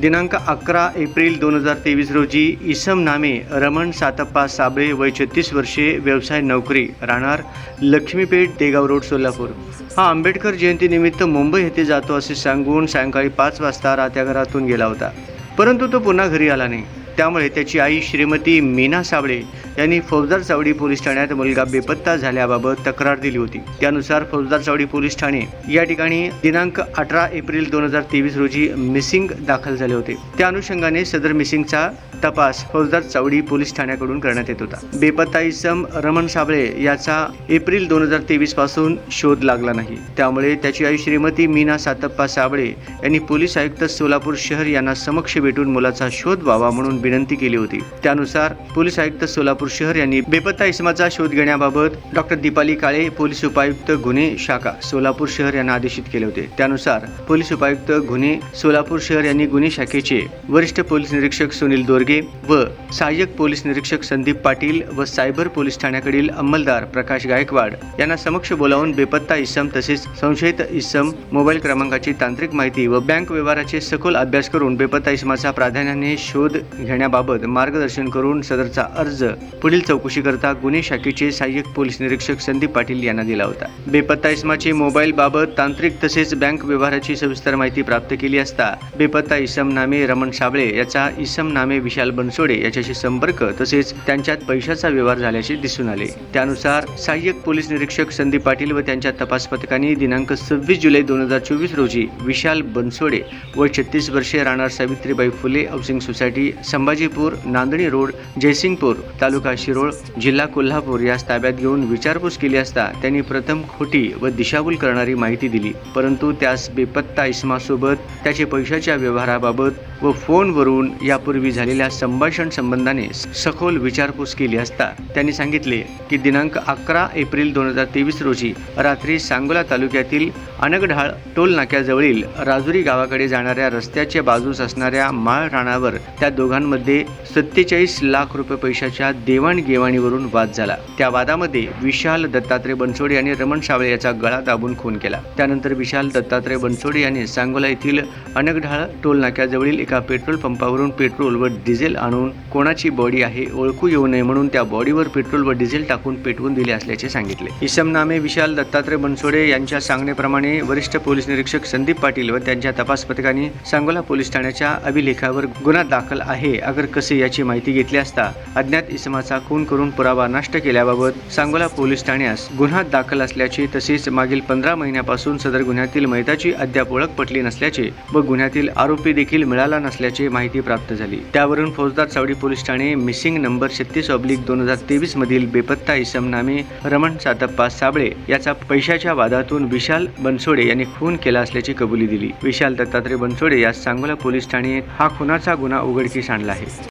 दिनांक अकरा एप्रिल दोन हजार तेवीस रोजी इसम नामे रमण सातप्पा साबळे वय छत्तीस वर्षे व्यवसाय नोकरी राहणार लक्ष्मीपेठ देगाव रोड सोलापूर. हा आंबेडकर जयंतीनिमित्त मुंबई येथे जातो असे सांगून सायंकाळी पाच वाजता राहत्या घरातून गेला होता. परंतु तो पुन्हा घरी आला नाही. त्यामुळे त्याची आई श्रीमती मीना साबळे यांनी फौजदार चावडी पोलीस ठाण्यात मुलगा बेपत्ता झाल्याबाबत तक्रार दिली होती. त्यानुसार फौजदार चावडी पोलीस ठाणे या ठिकाणी दिनांक अठरा एप्रिल दोन हजार तेवीस रोजी मिसिंग दाखल झाले होते. त्या अनुषंगाने सदर मिसिंगचा तपास फौजदार चावडी पोलीस ठाण्याकडून करण्यात येत होता. बेपत्ता इसम रमण साबळे याचा एप्रिल दोन हजार तेवीसपासून शोध लागला नाही. त्यामुळे त्याची आई श्रीमती मीना सातप्पा साबळे यांनी पोलीस आयुक्त सोलापूर शहर यांना समक्ष भेटून मुलाचा शोध व्हावा म्हणून विनंती केली होती. त्यानुसार पोलीस आयुक्त सोलापूर शहर यांनी बेपत्ता इसमाचा शोध घेण्याबाबत डॉक्टर दीपाली काळे पोलीस उपायुक्त गुन्हे शाखा सोलापूर शहर यांना आदेशित केले होते. त्यानुसार पोलीस उपायुक्त गुन्हे सोलापूर शहर यांनी गुन्हे शाखेचे वरिष्ठ पोलीस निरीक्षक सुनील दोरगे व सहाय्यक पोलीस निरीक्षक संदीप पाटील व सायबर पोलीस ठाण्याकडील अंमलदार प्रकाश गायकवाड यांना समक्ष बोलावून बेपत्ता इसम तसेच संशयित इसम मोबाईल क्रमांकाची तांत्रिक माहिती व बँक व्यवहाराचे सखोल अभ्यास करून बेपत्ता इसमाचा प्राधान्याने शोध घेण्याबाबत मार्गदर्शन करून सदरचा अर्ज पुढील चौकशी करता गुन्हे शाखेचे सहाय्यक पोलीस निरीक्षक संदीप पाटील यांना दिला होता. बेपत्ता इसमाचे मोबाईल बाबत तांत्रिक तसेच बँक व्यवहाराची सविस्तर माहिती प्राप्त केली असता बेपत्ता इसम नामे रमण साबळे याचा इसम नामे विशाल बनसोडे याच्याशी संपर्क तसेच त्यांच्यात पैशाचा व्यवहार झाल्याचे दिसून आले. त्यानुसार सहाय्यक पोलीस निरीक्षक संदीप पाटील व त्यांच्या तपास पथकाने दिनांक सव्वीस जुलै दोन हजार चोवीस रोजी विशाल बनसोडे व छत्तीस वर्षीय राहणार Savitribai Phule housing society Sambhajipur Nandani road Jaysingpur taluka Shirol जिल्हा कोल्हापूर यास ताब्यात घेऊन विचारपूस केली असता त्यांनी प्रथम खोटी व दिशाभूल करणारी माहिती दिली. परंतु त्यास बेपत्ता इस्मासोबत त्याचे पैशाच्या व्यवहाराबाबत व फोनवरून यापूर्वी झालेल्या संभाषण संबंधाने सखोल विचारपूस केली असता त्यांनी सांगितले की दिनांक अकरा एप्रिल दोन हजार तेवीस रोजी रात्री सांगोला तालुक्यातील अनगढाळ टोल नाक्याजवळील राजुरी गावाकडे जाणाऱ्या रस्त्याच्या बाजूस असणाऱ्या माळ राणावर त्या दोघांमध्ये सत्तेचाळीस लाख रुपये पैशाच्या देवाणघेवाणीवरून वाद झाला. त्या वादामध्ये विशाल दत्तात्रय बनसोडे यांनी रमण सावळे याचा गळा दाबून खून केला. त्यानंतर विशाल दत्तात्रय बनसोडे यांनी सांगोला येथील अनगढाळ टोल नाक्याजवळील एका पेट्रोल पंपावरून पेट्रोल व डिझेल आणून कोणाची बॉडी आहे ओळखू येऊ नये म्हणून त्या बॉडीवर पेट्रोल व डिझेल टाकून पेटवून दिले असल्याचे सांगितले. इसम नामे विशाल दत्तात्रय बनसोडे यांच्या सांगण्याप्रमाणे वरिष्ठ पोलीस निरीक्षक संदीप पाटील व त्यांच्या तपास पथकाने सांगोला पोलीस ठाण्याच्या अभिलेखावर गुन्हा दाखल आहे. अगर कसे याची माहिती घेतली असता अज्ञात इसमा इसमाचा खून करून पुरावा नष्ट केल्याबाबत सांगोला पोलीस ठाण्यास गुन्हा दाखल असल्याचे तसेच मागील पंधरा महिन्यापासून सदर गुन्ह्यातील मैताची अद्याप ओळख पटली नसल्याचे व गुन्ह्यातील आरोपी देखील मिळाला नसल्याचे माहिती प्राप्त झाली. त्यावरून फौजदार सावडी पोलीस ठाणे मिसिंग नंबर छत्तीस ऑब्लिक दोन हजार तेवीस मधील बेपत्ता इसम नामे रमण सातप्पा साबळे याचा पैशाच्या वादातून विशाल बनसोडे यांनी खून केला असल्याची कबुली दिली. विशाल दत्तात्रय बनसोडे यास सांगोला पोलीस ठाणे हा खुनाचा गुन्हा उघडकीस आणला आहे.